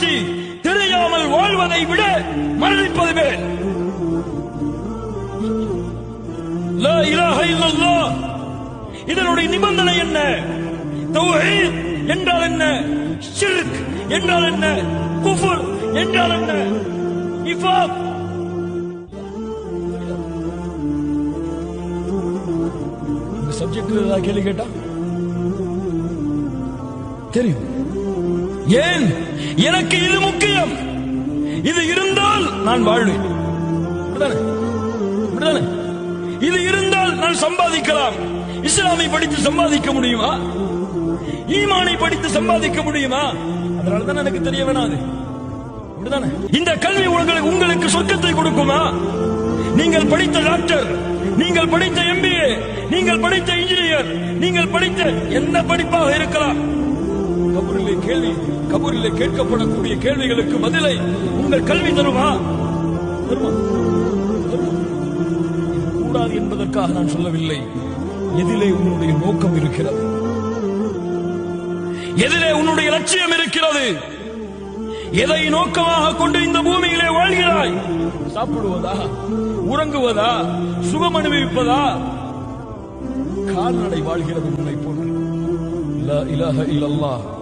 பற்றி தெரியாமல் வாழ்வதை விட மரணிப்பது மேல். இதனுடைய நிபந்தனை என்ன? என்றால் என்ன? ஷிர்க் என்றால் என்ன? குஃபுர் என்றால் என்ன? நிஃபாக் சப்ஜெக்ட் ஏதாவது கேள்வி கேட்டா? தெரியும். ஏன்? எனக்கு இது முக்கியம். இது இருந்தால் நான் வாழ்வேன். இது இருந்தால் நான் சம்பாதிக்கலாம். இஸ்லாமை படித்து சம்பாதிக்க முடியுமா? ஈமானை படித்து சம்பாதிக்க முடியுமா? அதனால தான் எனக்கு தெரிய வேணாது. இந்த கல்வி உங்களுக்கு உங்களுக்கு சொர்க்கத்தை கொடுக்குமா? நீங்கள் படித்த டாக்டர் நீங்கள் படித்த எம்பிஏ நீங்கள் படித்த இன்ஜினியர் நீங்கள் படித்த என்ன படிப்பாக இருக்கலாம்? கேள்வி கபூரிலே கேட்கப்படக்கூடிய கேள்விகளுக்கு பதிலை உங்கள் கல்வி தருமா? தருமா? கூடாது என்பதற்காக நான் சொல்லவில்லை. எதிலே உன்னுடைய நோக்கம் இருக்கிறது. எதிலே உன்னுடைய லட்சியம் இருக்கிறது. எதை நோக்கமாக கொண்டு இந்த பூமியிலே வாழ்கிறாய்? சாப்பிடுவதா? உறங்குவதா? சுகம் அனுபவிப்பதா? கால்நடை வாழ்கிறது உன்னை போன்று. லா இலாஹ இல்லல்லாஹ்.